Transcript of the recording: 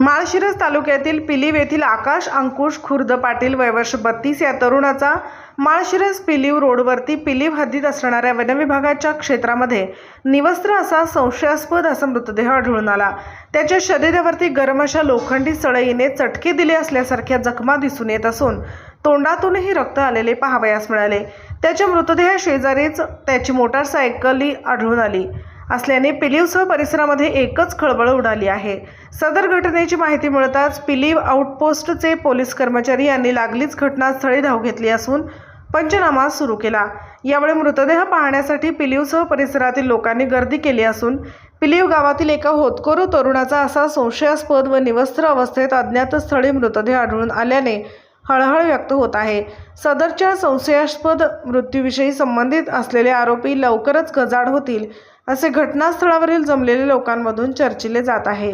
माळशिरस तालुक्यातील पिलीव येथील आकाश अंकुश खुर्द पाटील वयवर्ष बत्तीस या तरुणाचा माळशिरस पिलीव रोडवरती पिलीव हद्दीत असणाऱ्या वनविभागाच्या क्षेत्रामध्ये निवस्त्र असा संशयास्पद असा मृतदेह आढळून आला. त्याच्या शरीरावरती गरम अशा लोखंडी सळईने चटके दिले असल्यासारख्या जखमा दिसून येत असून तोंडातूनही रक्त आलेले पाहावयास मिळाले. त्याच्या मृतदेह शेजारीच त्याची मोटारसायकली आढळून आली. असल्याने पिलीवसह परिसरामध्ये एकच खळबळ उडाली आहे. सदर घटनेची माहिती मिळताच पिलीव आउटपोस्टचे पोलीस कर्मचारी यांनी लागलीच घटनास्थळी धाव घेतली असून पंचनामा सुरू केला. यामुळे मृतदेह पाहण्यासाठी पिलीवसह परिसरातील लोकांनी गर्दी केली असून पिलीव गावातील एका होतकरू तरुणाचा असा संशयास्पद व निवस्त्र अवस्थेत अज्ञातस्थळी मृतदेह आढळून आल्याने हळहळ व्यक्त होत आहे. सदरच्या संशयास्पद मृत्यूविषयी संबंधित असलेले आरोपी लवकरच गजाड होतील असे घटनास्थळावरील जमलेले लोकांमधून चर्चिले जात आहे.